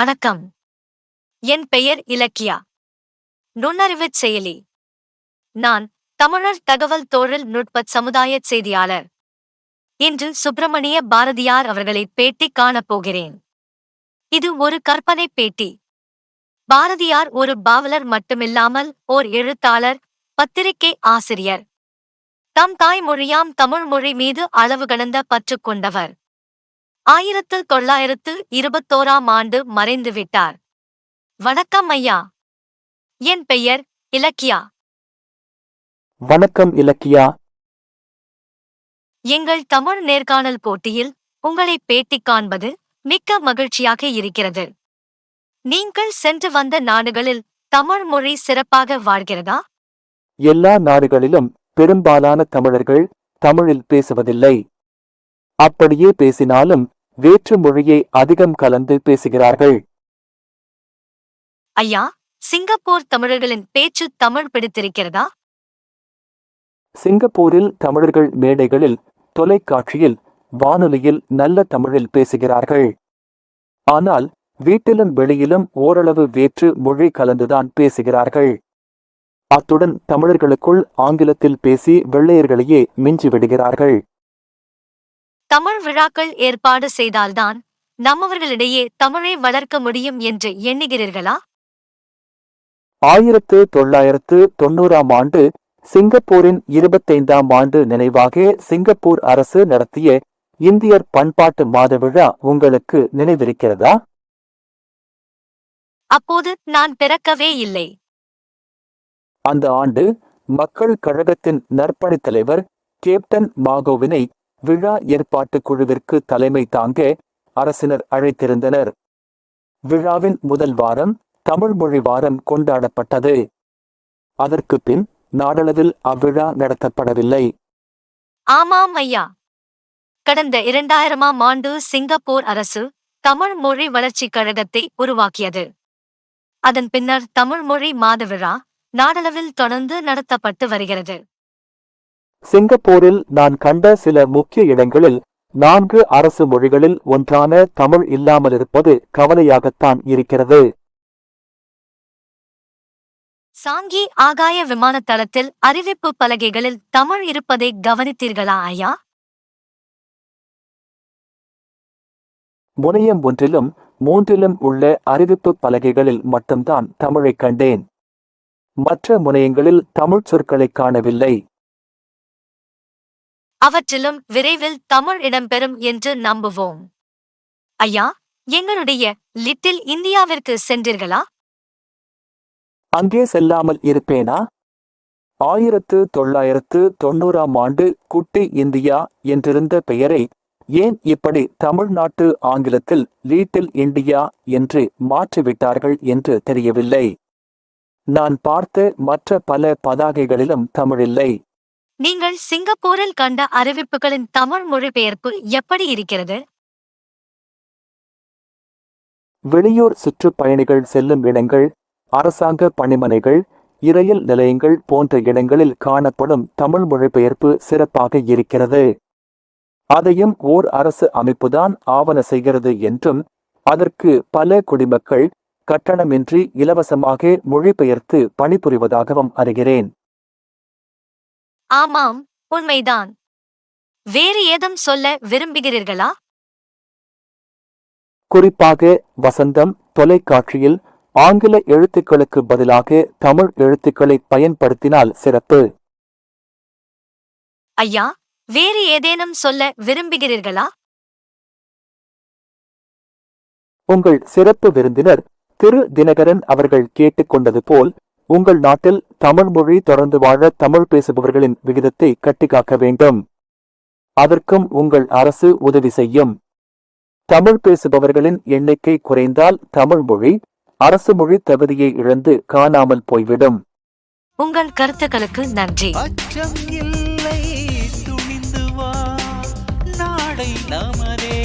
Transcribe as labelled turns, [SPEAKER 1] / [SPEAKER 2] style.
[SPEAKER 1] வணக்கம். என் பெயர் இலக்கியா. நுண்ணறிவுச் செயலி. நான் தமிழர் தகவல் தொழில் நுட்ப சமுதாய செய்தியாளர். இன்று சுப்பிரமணிய பாரதியார் அவர்களை பேட்டி காணப் போகிறேன். இது ஒரு கற்பனை பேட்டி. பாரதியார் ஒரு பாவலர் மட்டுமில்லாமல் ஓர் எழுத்தாளர் பத்திரிகை ஆசிரியர். தம் தாய்மொழியாம் தமிழ் மொழி மீது அளவு கடந்த பற்று கொண்டவர். ஆயிரத்து தொள்ளாயிரத்து இருபத்தோராம் ஆண்டு மறைந்து விட்டார் வணக்கம் ஐயா. என் பெயர் இலக்கியா.
[SPEAKER 2] வணக்கம் இலக்கியா.
[SPEAKER 1] எங்கள் தமிழ் நேர்காணல் போட்டியில் உங்களை பேட்டி காண்பது மிக்க மகிழ்ச்சியாக இருக்கிறது. நீங்கள் சென்று வந்த நாடுகளில் தமிழ் மொழி சிறப்பாக வாழ்கிறதா?
[SPEAKER 2] எல்லா நாடுகளிலும் பெரும்பாலான தமிழர்கள் தமிழில் பேசுவதில்லை. அப்படியே பேசினாலும் வேற்று மொழியை அதிகம் கலந்து பேசுகிறார்கள்.
[SPEAKER 1] ஐயா சிங்கப்பூர் தமிழர்களின் பேச்சு தமிழ் பிடித்திருக்கிறதா?
[SPEAKER 2] சிங்கப்பூரில் தமிழர்கள் மேடைகளில் தொலைக்காட்சியில் வானொலியில் நல்ல தமிழில் பேசுகிறார்கள். ஆனால் வீட்டிலும் வெளியிலும் ஓரளவு வேற்று மொழி கலந்துதான் பேசுகிறார்கள். அத்துடன் தமிழர்களுக்குள் ஆங்கிலத்தில் பேசி வெள்ளையர்களையே மிஞ்சி விடுகிறார்கள்.
[SPEAKER 1] தமிழ் விழாக்கள் ஏற்பாடு செய்தால்தான் நம்மவர்களிடையே தமிழை வளர்க்க முடியும் என்று எண்ணுகிறீர்களா?
[SPEAKER 2] ஆயிரத்து தொள்ளாயிரத்து தொண்ணூறாம் ஆண்டு சிங்கப்பூரின் இருபத்தைந்தாம் ஆண்டு நினைவாக சிங்கப்பூர் அரசு நடத்திய இந்தியர் பண்பாட்டு மாத விழா உங்களுக்கு நினைவிருக்கிறதா?
[SPEAKER 1] அப்போது நான் பிறக்கவே இல்லை.
[SPEAKER 2] அந்த ஆண்டு மக்கள் கழகத்தின் நற்பணி தலைவர் கேப்டன் மாகோவினை விழா ஏற்பாட்டு குழுவிற்கு தலைமை தாங்க அரசினர் அழைத்திருந்தனர். விழாவின் முதல் வாரம் தமிழ் மொழி வாரம் கொண்டாடப்பட்டது. அதற்கு பின் நாடளவில் அவ்விழா நடத்தப்படவில்லை.
[SPEAKER 1] ஆமாம் ஐயா. கடந்த இரண்டாயிரமாம் ஆண்டு சிங்கப்பூர் அரசு தமிழ் மொழி வளர்ச்சிக் கழகத்தை உருவாக்கியது. அதன் பின்னர் தமிழ் மொழி மாத விழா நாடளவில் தொடர்ந்து நடத்தப்பட்டு வருகிறது.
[SPEAKER 2] சிங்கப்பூரில் நான் கண்ட சில முக்கிய இடங்களில் நான்கு அரசு மொழிகளில் ஒன்றான தமிழ் இல்லாமல் இருப்பது கவலையாகத்தான் இருக்கிறது.
[SPEAKER 1] சாங்கி ஆகாய விமான தளத்தில் அறிவிப்பு பலகைகளில் தமிழ் இருப்பதை கவனித்தீர்களா ஐயா?
[SPEAKER 2] முனையம் ஒன்றிலும் மூன்றிலும் உள்ள அறிவிப்பு பலகைகளில் மட்டும்தான் தமிழைக் கண்டேன். மற்ற முனையங்களில் தமிழ்ச் சொற்களைக் காணவில்லை.
[SPEAKER 1] அவற்றிலும் விரைவில் தமிழ் இடம்பெறும் என்று நம்புவோம். ஐயா எங்களுடைய லிட்டில் இந்தியாவிற்கு சென்றீர்களா?
[SPEAKER 2] அங்கே செல்லாமல் இருப்பேனா? ஆயிரத்து தொள்ளாயிரத்து தொண்ணூறாம் ஆண்டு குட்டி இந்தியா என்றிருந்த பெயரை ஏன் இப்படி தமிழ்நாட்டு ஆங்கிலத்தில் லிட்டில் இந்தியா என்று மாற்றிவிட்டார்கள் என்று தெரியவில்லை. நான் பார்த்த மற்ற பல பதாகைகளிலும் தமிழில்லை.
[SPEAKER 1] நீங்கள் சிங்கப்பூரில் கண்ட அறிவிப்புகளின் தமிழ் மொழிபெயர்ப்பு எப்படி இருக்கிறது?
[SPEAKER 2] வெளியூர் சுற்றுப்பயணிகள் செல்லும் இடங்கள் அரசாங்க பணிமனைகள் இரயில் நிலையங்கள் போன்ற இடங்களில் காணப்படும் தமிழ் மொழிபெயர்ப்பு சிறப்பாக இருக்கிறது. அதையும் ஓர் அரசு அமைப்புதான் ஆவண செய்கிறது என்றும் அதற்கு பல குடிமக்கள் கட்டணமின்றி இலவசமாக மொழிபெயர்த்து பணிபுரிவதாகவும் அறிகிறேன்.
[SPEAKER 1] ஆமாம் உண்மைதான். வேறு ஏதும் சொல்ல விரும்புகிறீர்களா?
[SPEAKER 2] குறிப்பாக வசந்தம் தொலைக்காட்சியில் ஆங்கில எழுத்துக்களுக்கு பதிலாக தமிழ் எழுத்துக்களை பயன்படுத்தினால் சிறப்பு.
[SPEAKER 1] ஐயா வேறு ஏதேனும் சொல்ல விரும்புகிறீர்களா?
[SPEAKER 2] உங்கள் சிறப்பு விருந்தினர் திரு. தினகரன் அவர்கள் கேட்டுக்கொண்டது போல் உங்கள் நாட்டில் தமிழ் மொழி தொடர்ந்து வாழ தமிழ் பேசுபவர்களின் விகிதத்தை கட்டிக்காக்க வேண்டும். அதற்கும் உங்கள் அரசு உதவி செய்யும். தமிழ் பேசுபவர்களின் எண்ணிக்கை குறைந்தால் தமிழ் மொழி அரசு மொழி தகுதியை இழந்து காணாமல் போய்விடும்.
[SPEAKER 1] உங்கள் கருத்துக்களுக்கு நன்றி.
[SPEAKER 3] அச்சம் இல்லை துணிந்து வா நாடை நமதே